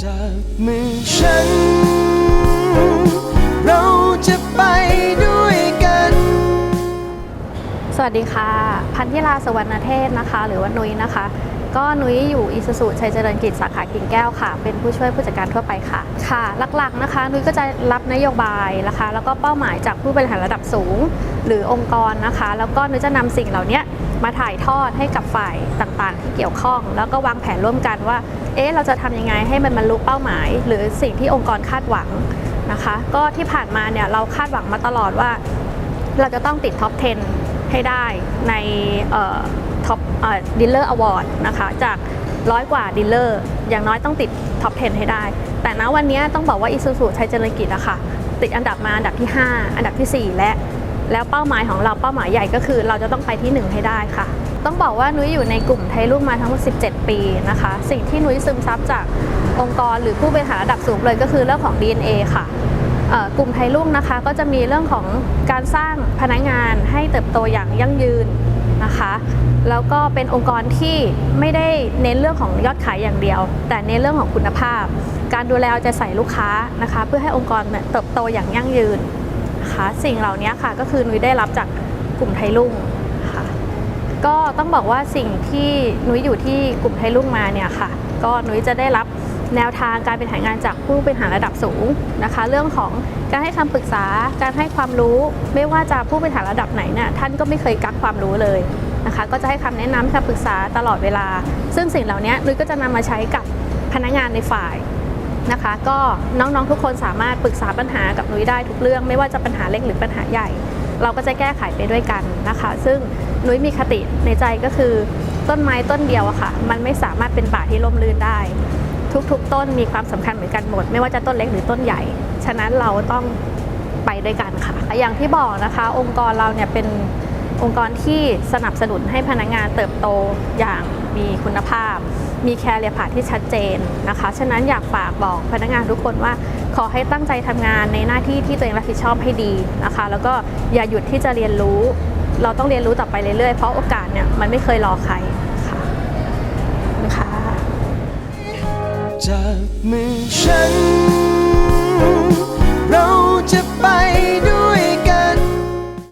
จากมือฉัน เราจะไปด้วยกัน สวัสดีค่ะ พันธิลาสวรรณเทศนะคะ หรือว่านุ้ยนะคะ ก็นุ้ยอยู่อิสุสุชัยเจริญกิจสาขากิ่งแก้วค่ะ เป็นผู้ช่วยผู้จัดการทั่วไปค่ะ ค่ะ หลักๆนะคะ นุ้ยก็จะรับนโยบายนะคะ แล้วก็เป้าหมายจากผู้บริหารระดับสูง หรือองค์กรนะคะ แล้วก็นุ้ยจะนำสิ่งเหล่านี้มาถ่ายทอดให้กับฝ่ายต่างๆ ที่เกี่ยวข้อง แล้วก็วางแผนร่วมกันว่า เอ๊ะ เราจะทำยังไงให้มันบรรลุเป้าหมาย หรือสิ่งที่องค์กรคาดหวังนะคะ ก็ที่ผ่านมาเนี่ยเราคาดหวังมาตลอดว่า เราจะต้องติดท็อป 10 ให้ได้ใน ท็อปดีลเลอร์อวอร์ดนะคะจากร้อยกว่าดีลเลอร์อย่างน้อยต้องติดท็อป 10 ให้ได้ แต่ณวันนี้ต้องบอกว่าอิซูซูชัยเจริญกิจอะค่ะ ติดอันดับมาอันดับที่ 5 อันดับที่ 4 และ แล้วเป้าหมายของเราเป้าหมายใหญ่ก็คือ เราจะต้องไปที่ 1 ให้ได้ค่ะ ต้องบอกว่านุ้ยอยู่ในกลุ่มไทยรุ่งมาทั้งหมด 17 ปีนะคะ สิ่งที่นุ้ยซึมซับจากองค์กรหรือผู้บริหารระดับสูงเลยก็คือเรื่องของ DNA ค่ะกลุ่มไทยรุ่งนะคะก็จะมีเรื่องของการสร้างพนักงานให้เติบโตอย่างยั่งยืน นะคะ แล้วก็เป็นองค์กรที่ไม่ได้เน้นเรื่องของยอดขายอย่างเดียว แต่เน้นเรื่องของคุณภาพ การดูแลเอาใจใส่ลูกค้านะคะ เพื่อให้องค์กรเติบโตอย่างยั่งยืนนะคะสิ่งเหล่านี้ค่ะก็คือนุ้ยได้รับจากกลุ่มไทยรุ่งค่ะก็ต้องบอกว่าสิ่งที่นุ้ยอยู่ที่กลุ่มไทยรุ่งมาเนี่ยค่ะ ก็นุ้ยจะได้รับ แนวทางการเป็นหางานจากผู้บริหารระดับสูงนะคะ เรื่องของการให้คำปรึกษาการให้ความรู้ ไม่ว่าจะผู้บริหารระดับไหนเนี่ยท่านก็ไม่เคยกักความรู้เลยนะคะ ก็จะให้คำแนะนำคำปรึกษาตลอดเวลา ซึ่งสิ่งเหล่านี้นุ้ยก็จะนำมาใช้กับพนักงานในฝ่ายนะคะ ก็น้องๆทุกคนสามารถปรึกษาปัญหากับนุ้ยได้ทุกเรื่อง ไม่ว่าจะปัญหาเล็กหรือปัญหาใหญ่ เราก็จะแก้ไขไปด้วยกันนะคะ ซึ่งนุ้ยมีคติในใจก็คือต้นไม้ต้นเดียวอะค่ะ มันไม่สามารถเป็นป่าที่ร่มรื่นได้ ทุกๆ ต้นมีความสำคัญเหมือนกันหมด ไม่ว่าจะต้นเล็กหรือต้นใหญ่ ฉะนั้นเราต้องไปด้วยกันค่ะ อย่างที่บอกนะคะ องค์กรเราเนี่ยเป็นองค์กรที่สนับสนุนให้พนักงานเติบโตอย่างมีคุณภาพ มีแคเรียพาที่ชัดเจนนะคะ ฉะนั้นอยากฝากบอกพนักงานทุกคนว่า ขอให้ตั้งใจทำงานในหน้าที่ที่ตัวเองรับผิดชอบให้ดีนะคะ แล้วก็อย่าหยุดที่จะเรียนรู้ เราต้องเรียนรู้ต่อไปเรื่อยๆ เพราะโอกาสเนี่ยมันไม่เคยรอใคร มือฉัน